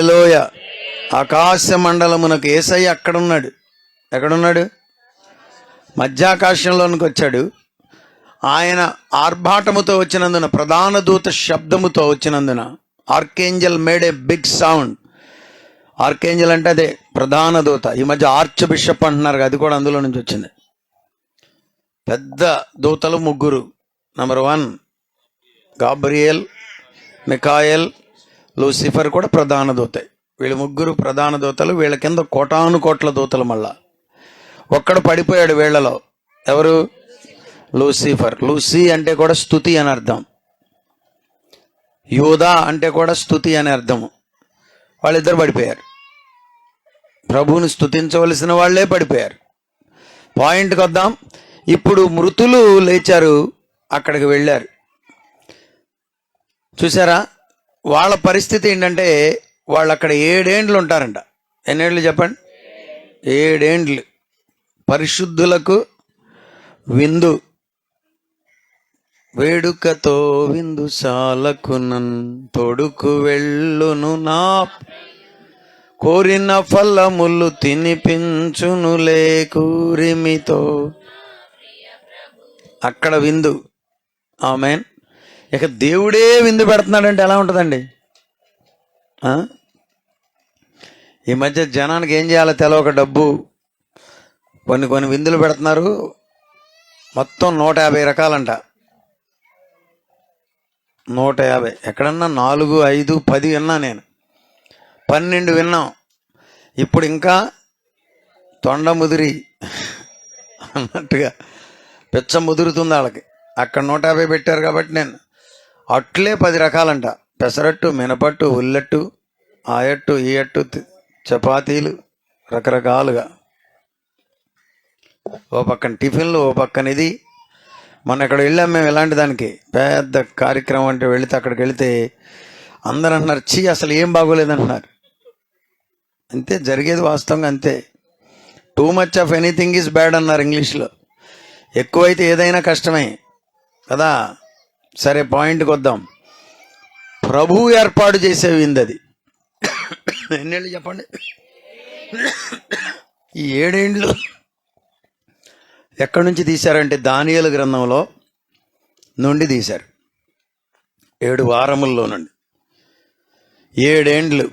లోయ ఆకాశ మండలమునకు ఏసయ్య అక్కడున్నాడు. ఎక్కడున్నాడు? మధ్యాకాశంలోనికి వచ్చాడు. ఆయన ఆర్భాటముతో వచ్చినందున ప్రధాన దూత శబ్దముతో వచ్చినందున archangel made a big sound. Archangel అంటే అదే ప్రధాన దూత. ఈ మధ్య ఆర్చ్ బిషప్ అంటున్నారు అది కూడా అందులో నుంచి వచ్చింది. పెద్ద దూతలు ముగ్గురు. Number one Gabriel Michael Lucifer కూడా ప్రధాన దూతే. వీళ్ళు ముగ్గురు ప్రధాన దూతలు వీళ్ళ కింద కోటాను కోట్ల దూతలు మళ్ళా. ఒక్కడు పడిపోయాడు వీళ్ళలో. ఎవరు? లూసిఫర్. లూసి అంటే కూడా స్థుతి అని అర్థం. యూదా అంటే కూడా స్థుతి అని అర్థము వాళ్ళిద్దరు పడిపోయారు. ప్రభువుని స్థుతించవలసిన వాళ్ళే పడిపోయారు. పాయింట్కి వద్దాం. ఇప్పుడు మృతులు లేచారు అక్కడికి వెళ్ళారు. చూసారా వాళ్ళ పరిస్థితి ఏంటంటే వాళ్ళు అక్కడ ఏడేండ్లు ఉంటారంట. ఎన్నేళ్ళు చెప్పండి? ఏడేండ్లు. పరిశుద్ధులకు విందు. వేడుకతో విందు సాలకునన్ తొడుకు వెళ్ళును నా కోరిన ఫలములు తినిపించునులే కూరిమితో. అక్కడ విందు. ఆమెన్. ఇక దేవుడే విందు పెడుతున్నాడంటే ఎలా ఉంటుందండి? ఈ మధ్య జనానికి ఏం చేయాలో తెలవక డబ్బు. కొన్ని కొన్ని విందులు పెడుతున్నారు. మొత్తం నూట యాభై రకాలంట. నూట యాభై. ఎక్కడన్నా నాలుగు ఐదు పది విన్నా నేను. పన్నెండు విన్నాం. ఇప్పుడు ఇంకా తొండ ముదిరి అన్నట్టుగా పిచ్చ ముదురుతుంది వాళ్ళకి. అక్కడ నూట యాభై పెట్టారు కాబట్టి నేను. అట్లే పది రకాలంట. పెసరట్టు మినపట్టు ఉల్లట్టు ఆయట్టు ఈ అట్టు చపాతీలు రకరకాలుగా. ఓ పక్కన టిఫిన్లు ఓ పక్కన ఇది. మొన్న ఇక్కడ వెళ్ళాం మేము ఇలాంటి దానికి. పెద్ద కార్యక్రమం అంటే వెళితే అక్కడికి వెళితే అందరూ అంటున్నారు చీ అసలు ఏం బాగోలేదంటున్నారు అంతే జరిగేది వాస్తవంగా అంతే. Too much of anything is bad అన్నారు ఇంగ్లీష్లో. ఎక్కువైతే ఏదైనా కష్టమే కదా. సరే పాయింట్కి వద్దాం. ప్రభువు ఏర్పాటు చేసే విందు అది ఎన్నేళ్ళు చెప్పండి? ఈ ఏడేండ్లు ఎక్కడి నుంచి తీశారంటే దానియలు గ్రంథంలో నుండి తీశారు. ఏడు వారముల్లో నుండి. ఏడేండ్లు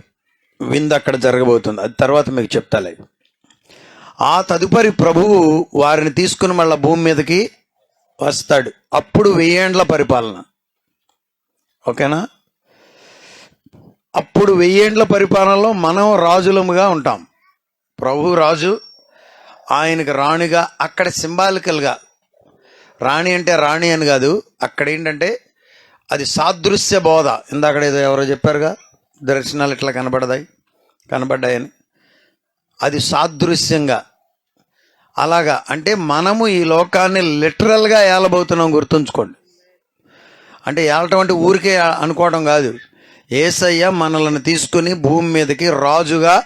విందు అక్కడ జరగబోతుంది. అది తర్వాత మీకు చెప్తాలే. ఆ తదుపరి ప్రభువు వారిని తీసుకుని మళ్ళీ భూమి మీదకి వస్తాడు. అప్పుడు వెయ్యేండ్ల పరిపాలన. ఓకేనా? అప్పుడు వెయ్యేండ్ల పరిపాలనలో మనం రాజులముగా ఉంటాం. ప్రభు రాజు ఆయనకి రాణిగా అక్కడ సింబాలికల్గా. రాణి అంటే రాణి అని కాదు అక్కడ ఏంటంటే అది సాదృశ్య బోధ. ఇందాక ఏదో ఎవరో చెప్పారుగా దర్శనాలు ఇట్లా కనబడదాయి కనబడ్డాయని. అది సాదృశ్యంగా. అలాగా. అంటే మనము ఈ లోకాన్ని లిటరల్గా ఏలబోతున్నాం గుర్తుంచుకోండి. అంటే ఏలటం అంటే ఊరికే అనుకోవడం కాదు. ఏసయ్య మనల్ని తీసుకుని భూమి మీదకి రాజుగా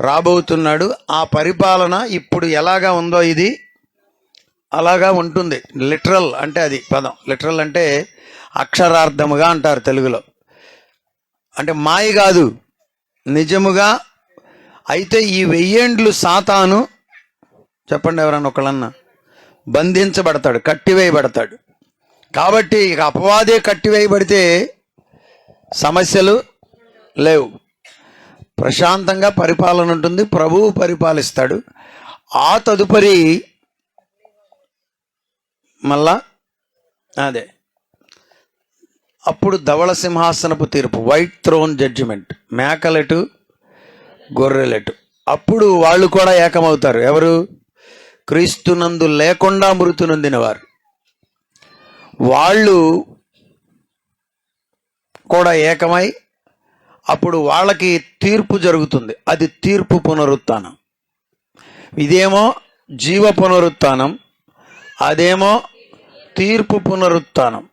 రాబోతున్నాడు. ఆ పరిపాలన ఇప్పుడు ఎలాగా ఉందో ఇది అలాగా ఉంటుంది. లిటరల్ అంటే అది పదం. లిటరల్ అంటే అక్షరార్థముగా అంటారు తెలుగులో. అంటే మాయ కాదు. నిజముగా అయితే ఈ వెయ్యేండ్లు సాతాను చెప్పండి ఎవరన్నా ఒకళ్ళన్నా. బంధించబడతాడు కట్టివేయబడతాడు. కాబట్టి ఇక అపవాదే కట్టివేయబడితే సమస్యలు లేవు. ప్రశాంతంగా పరిపాలన ఉంటుంది ప్రభువు పరిపాలిస్తాడు. ఆ తదుపరి మళ్ళా అదే. అప్పుడు ధవళ సింహాసనపు తీర్పు వైట్ థ్రోన్ జడ్జిమెంట్ మేకలెటు గొర్రెలెటు. అప్పుడు వాళ్ళు కూడా ఏకమవుతారు. ఎవరు? క్రీస్తునందు లేకుండా మృతి నొందినవారు. వాళ్ళు కూడా ఏకమై అప్పుడు వాళ్ళకి తీర్పు జరుగుతుంది. అది తీర్పు పునరుత్నం ఇదేమో జీవ పునరుత్నం అదేమో తీర్పు పునరుత్నం